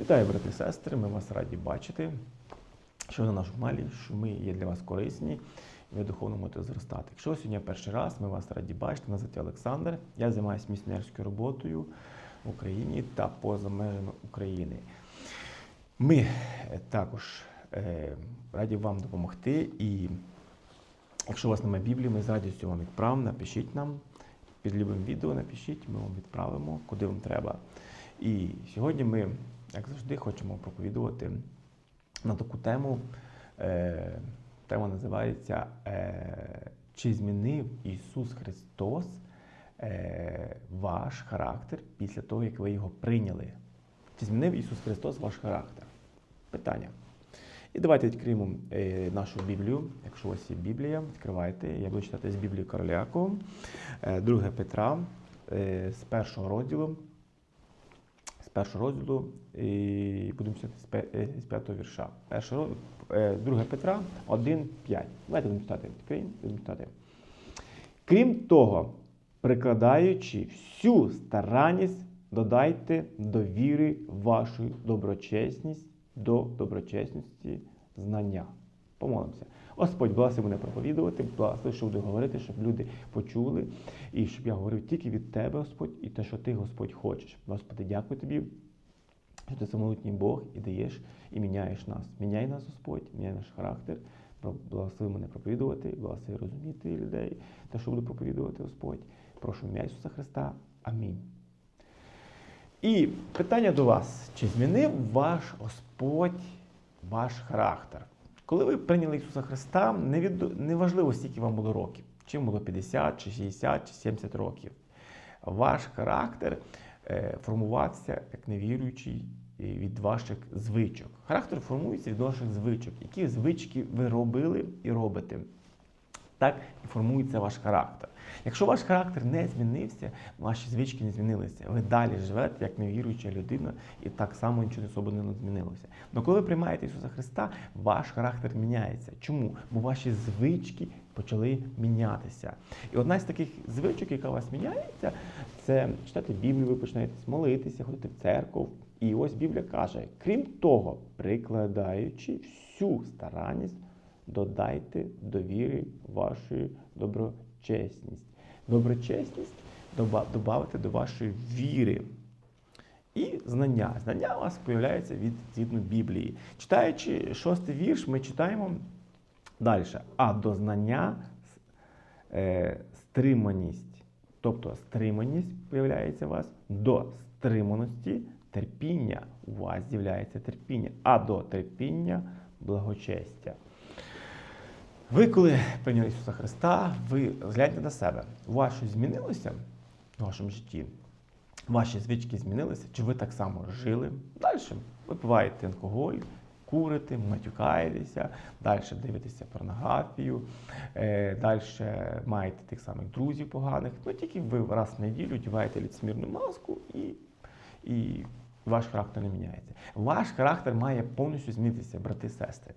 Вітаю, брати і сестри! Ми вас раді бачити, що на нашому каналі, що ми є для вас корисні, і ви духовно можете зростати. Якщо сьогодні перший раз, ми вас раді бачити. Мене звати Олександр. Я займаюся місіонерською роботою в Україні та поза межами України. Ми е, також е, раді вам допомогти. І якщо у вас немає Біблії, ми з радістю вам відправимо. Напишіть нам під любим відео, напишіть, ми вам відправимо, куди вам треба. І сьогодні ми, як завжди, хочемо проповідувати на таку тему. Е, тема називається е, Чи змінив Ісус Христос е, ваш характер після того, як ви його прийняли? Чи змінив Ісус Христос ваш характер? Питання. І давайте відкриємо е, нашу Біблію. Якщо у вас є Біблія, відкривайте. Я буду читати з Біблії Королякова, е, 2 Петра, е, з першого розділу. Першого розділу і будемо читати е, з п'ятого вірша. Розділ, е, 2 Петра 1, 5. Давайте будемо читати. Відкриємо, будемо читати. Крім того, прикладаючи всю старанність, додайте до віри вашу доброчесність, до доброчесності знання. Помолимося. Господь, благослови мене проповідувати, благослови, що буду говорити, щоб люди почули, і щоб я говорив тільки від Тебе, Господь, і те, що Ти, Господь, хочеш. Господи, дякую Тобі, що ти самотній Бог і даєш і міняєш нас. Міняй нас, Господь, міняй наш характер. Благослови мене проповідувати, благослови розуміти людей, те, що буду проповідувати, Господь. Прошу ім'я Ісуса Христа. Амінь. І питання до вас: чи змінив ваш Господь ваш характер? Коли ви прийняли Ісуса Христа, неважливо, скільки вам було років, чи було 50, чи 60, чи 70 років. Ваш характер е, формувався як невіруючий е, від ваших звичок. Характер формується від ваших звичок. Які звички ви робили і робите? Так і формується ваш характер. Якщо ваш характер не змінився, ваші звички не змінилися, ви далі живете як невіруюча людина, і так само нічого особо не змінилося. Але коли ви приймаєте Ісуса Христа, ваш характер міняється. Чому? Бо ваші звички почали мінятися. І одна з таких звичок, яка у вас міняється, це читати Біблію, ви починаєте молитися, ходити в церкву. І ось Біблія каже: крім того, прикладаючи всю старанність, додайте до віри вашої доброчесність. Доброчесність додати до вашої віри. І знання. Знання у вас з'являється від згідно Біблії. Читаючи шостий вірш, ми читаємо далі. А до знання е, стриманість. Тобто стриманість з'являється у вас до стриманості терпіння. У вас з'являється терпіння, а до терпіння благочестя. Ви, коли прийняли Ісуса Христа, ви гляньте на себе. У вас щось змінилося в вашому житті? Ваші звички змінилися? Чи ви так само жили? Далі випиваєте алкоголь, курите, матюкаєтеся, далі дивитеся порнографію, е, далі маєте тих самих друзів поганих. Ну тільки ви раз в неділю одягаєте ліцемірну маску і, і ваш характер не міняється. Ваш характер має повністю змінитися, брати і сестри.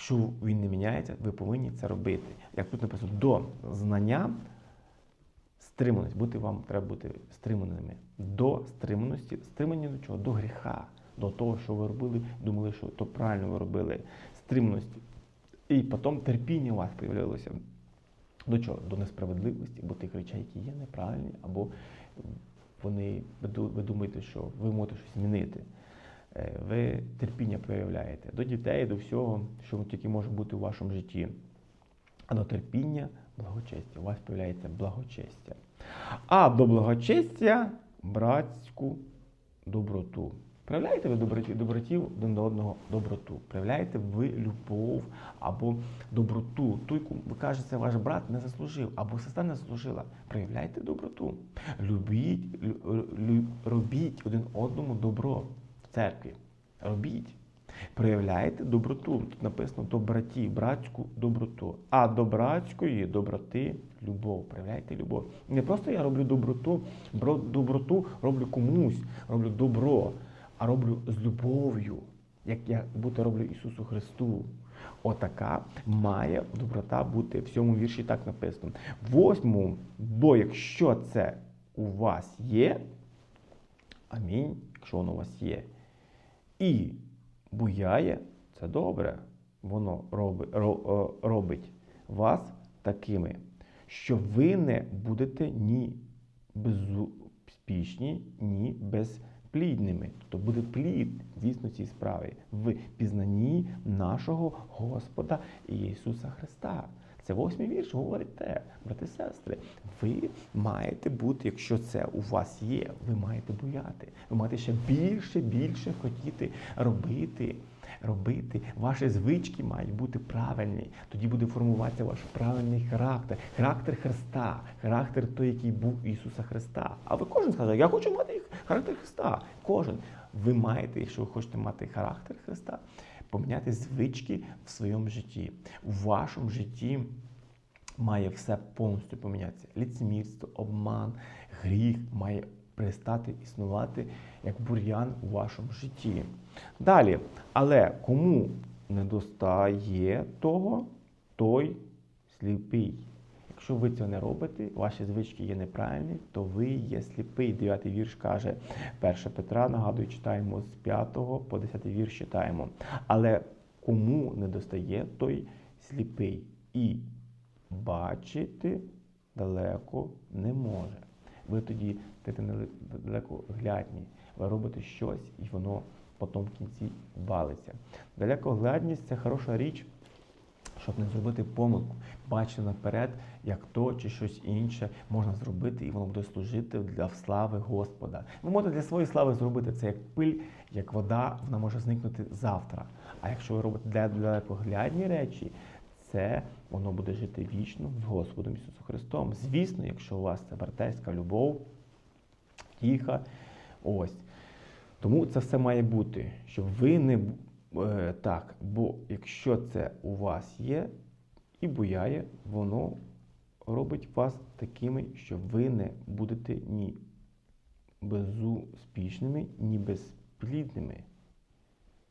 Якщо він не міняється, ви повинні це робити. Як тут написано, до знання стриманість. Бути вам треба бути стриманими. До стриманості, стримані до чого? До гріха, до того, що ви робили, думали, що то правильно ви робили. Стриманості. І потім терпіння у вас з'явилося. До чого? До несправедливості, або тих речей, які є неправильні, або вони ви думаєте, що ви можете щось змінити. Е, Ви терпіння проявляєте до дітей, до всього, що тільки може бути у вашому житті. А до терпіння благочестя. У вас з'являється благочестя. А до благочестя братську доброту. Проявляєте ви доброті, добротів один до одного доброту. Проявляєте ви любов або доброту. Ту, яку ви кажете, ваш брат не заслужив, або сестра не заслужила. Проявляйте доброту. Любіть, лю- лю- робіть один одному добро церкві. Робіть. Проявляйте доброту. Тут написано до братів, братську доброту. А до братської доброти любов. Проявляйте любов. Не просто я роблю доброту, бро- доброту роблю комусь, роблю добро, а роблю з любов'ю, як я будто роблю Ісусу Христу. Отака має доброта бути в цьому вірші так написано. Восьмому, бо якщо це у вас є, амінь, якщо воно у вас є, І буяє це добре. Воно робить, ро- е, робить вас такими, що ви не будете ні безуспішні, ні безплідними. Тобто буде плід дійсно цій справі в пізнанні нашого Господа Ісуса Христа. Це восьмий вірш говорить те, брати сестри. Ви маєте бути, якщо це у вас є, ви маєте бояти. Ви маєте ще більше, більше хотіти робити. Робити ваші звички мають бути правильні. Тоді буде формуватися ваш правильний характер, характер Христа, характер той, який був Ісуса Христа. А ви кожен скаже, я хочу мати характер Христа. Кожен. Ви маєте, якщо ви хочете мати характер Христа, поміняти звички в своєму житті. У вашому житті має все повністю помінятися. Ліцемірство, обман, гріх має перестати існувати як бур'ян у вашому житті. Далі, але кому не достає того, той сліпий. Якщо ви цього не робите, ваші звички є неправильні, то ви є сліпий. Дев'ятий вірш каже 1 Петра, нагадую, читаємо з 5 по 10 вірш читаємо. Але кому не достає, той сліпий. І бачити далеко не може. Ви тоді стаєте далекоглядні, ви робите щось, і воно потім в кінці валиться. Далекоглядність це хороша річ, щоб не зробити помилку, бачити наперед, як то чи щось інше можна зробити, і воно буде служити для слави Господа. Ви можете для своєї слави зробити це як пиль, як вода, вона може зникнути завтра. А якщо ви робите далекоглядні речі, це воно буде жити вічно з Господом Ісусом Христом. Звісно, якщо у вас це братерська любов, тіха, ось. Тому це все має бути, щоб ви не так, бо якщо це у вас є і буяє, воно робить вас такими, що ви не будете ні безуспішними, ні безплідними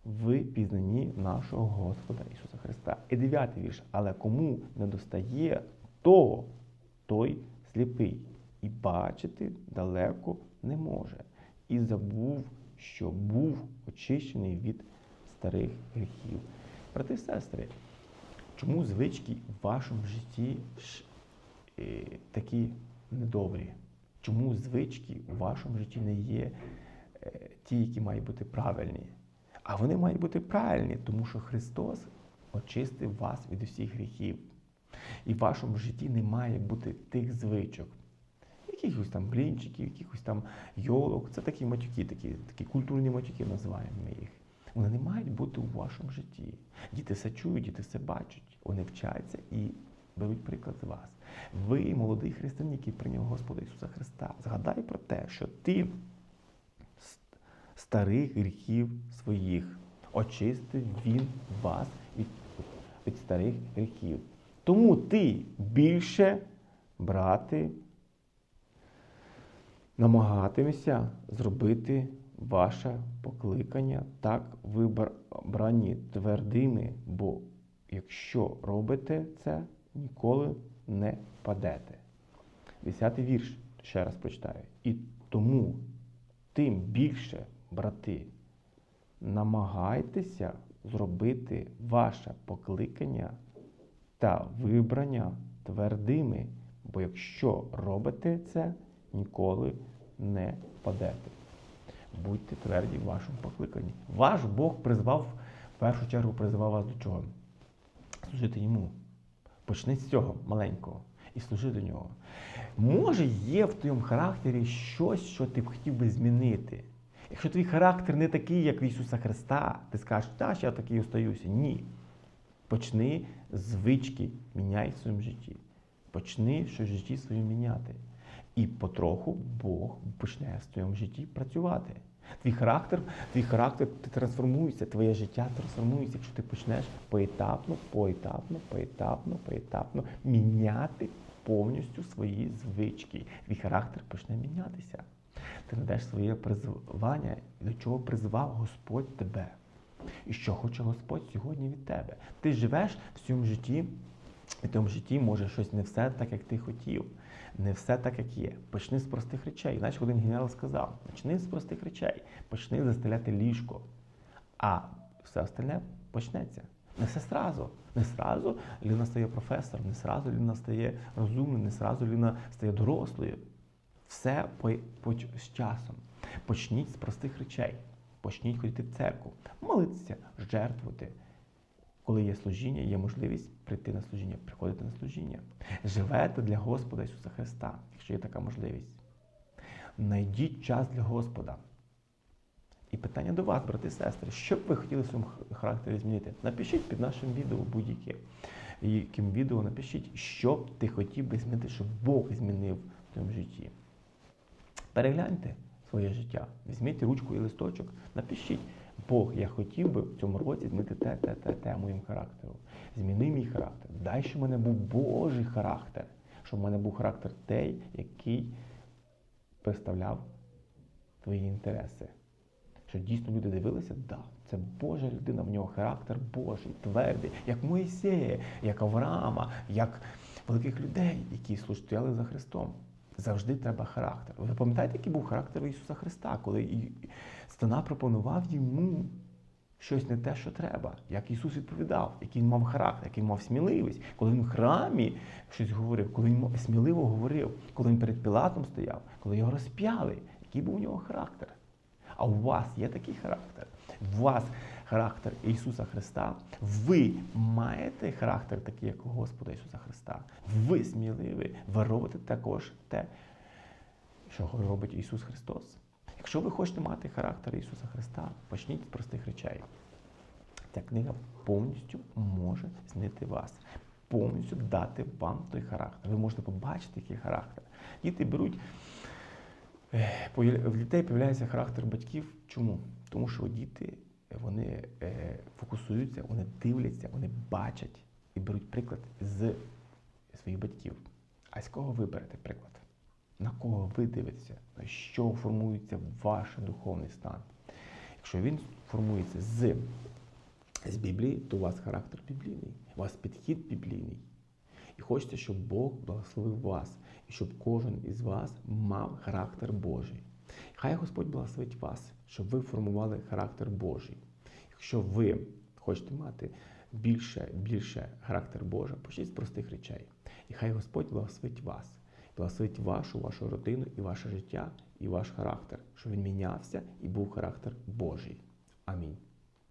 в пізнанні нашого Господа Ісуса Христа. І дев'ятий вірш. Але кому не достає того, той сліпий, і бачити далеко не може, і забув, що був очищений від старих гріхів. Брати і сестри, чому звички в вашому житті е, такі недобрі? Чому звички у вашому житті не є е, ті, які мають бути правильні? А вони мають бути правильні, тому що Христос очистив вас від усіх гріхів. І в вашому житті не має бути тих звичок. Якихось там блінчиків, якихось там йолок. Це такі матюки, такі, такі культурні матюки називаємо ми їх. Вони не мають бути у вашому житті. Діти все чують, діти все бачать. Вони вчаться і беруть приклад з вас. Ви, молодий християнин, який прийняв Господа Ісуса Христа, згадай про те, що ти старих гріхів своїх. Очистив Він вас від, від старих гріхів. Тому ти більше, брати, намагатимешся зробити ваше покликання так вибрані твердими, бо якщо робите це, ніколи не падете. Десятий вірш, ще раз прочитаю. І тому тим більше брати, намагайтеся зробити ваше покликання та вибрання твердими, бо якщо робите це, ніколи не падете. Будьте тверді в вашому покликанні. Ваш Бог призвав, в першу чергу призвав вас до чого? Служити йому. Почни з цього маленького і служи до нього. Може, є в твоєму характері щось, що ти б хотів би змінити. Якщо твій характер не такий, як в Ісуса Христа, ти скажеш, та я такий остаюся. Ні. Почни звички, міняй в своєму житті. Почни щось в житті своєму міняти. І потроху Бог почне в твоєму житті працювати. Твій характер, твій характер ти трансформується, твоє життя трансформується, якщо ти почнеш поетапно, поетапно, поетапно, поетапно міняти повністю свої звички. Твій характер почне мінятися. Ти знайдеш своє призвання, до чого призвав Господь тебе. І що хоче Господь сьогодні від тебе. Ти живеш в цьому житті, і в тому житті може щось не все так, як ти хотів. Не все так, як є. Почни з простих речей. Знаєш, один генерал сказав: почни з простих речей, почни застеляти ліжко. а все остальне почнеться. Не все сразу. Не сразу людина стає професором, не сразу людина стає розумною, не сразу людина стає дорослою. Все по, по, з часом. Почніть з простих речей. Почніть ходити в церкву, молитися, жертвувати. Коли є служіння, є можливість прийти на служіння, приходити на служіння. Живете для Господа Ісуса Христа, якщо є така можливість. Найдіть час для Господа. І питання до вас, брати і сестри, що б ви хотіли в своєму характері змінити? Напишіть під нашим відео будь-яке. Яким відео напишіть, що ти хотів би змінити, щоб Бог змінив в твоєму житті. Перегляньте своє життя, візьміть ручку і листочок, напишіть, Бог, я хотів би в цьому році змінити те, те, те, те моїм характером. Зміни мій характер. Дай, щоб в мене був Божий характер, щоб в мене був характер той, який представляв твої інтереси. Що дійсно люди дивилися, да, це Божа людина, в нього характер Божий, твердий, як Моїсея, як Авраама, як великих людей, які стояли за Христом. Завжди треба характер. Ви пам'ятаєте, який був характер Ісуса Христа, коли Стана пропонував йому щось не те, що треба, як Ісус відповідав, який він мав характер, який мав сміливість, коли він в храмі щось говорив, коли він сміливо говорив, коли він перед Пілатом стояв, коли його розп'яли, який був у нього характер. А у вас є такий характер? У вас характер Ісуса Христа. Ви маєте характер такий, як у Господа Ісуса Христа. Ви сміливі, ви робите також те, що робить Ісус Христос. Якщо ви хочете мати характер Ісуса Христа, почніть з простих речей. Ця книга повністю може змінити вас, повністю дати вам той характер. Ви можете побачити, який характер. Діти беруть. В дітей з'являється характер батьків. Чому? Тому що діти вони фокусуються, вони дивляться, вони бачать і беруть приклад з своїх батьків. А з кого ви берете приклад? На кого ви дивитеся? На що формується ваш духовний стан? Якщо він формується з, з Біблії, то у вас характер біблійний, у вас підхід біблійний. І хочете, щоб Бог благословив вас, і щоб кожен із вас мав характер Божий. Хай Господь благословить вас, щоб ви формували характер Божий. Якщо ви хочете мати більше, більше характер Божий, почніть з простих речей. І хай Господь благословить вас, благословить вашу, вашу родину і ваше життя, і ваш характер, щоб він мінявся і був характер Божий. Амінь.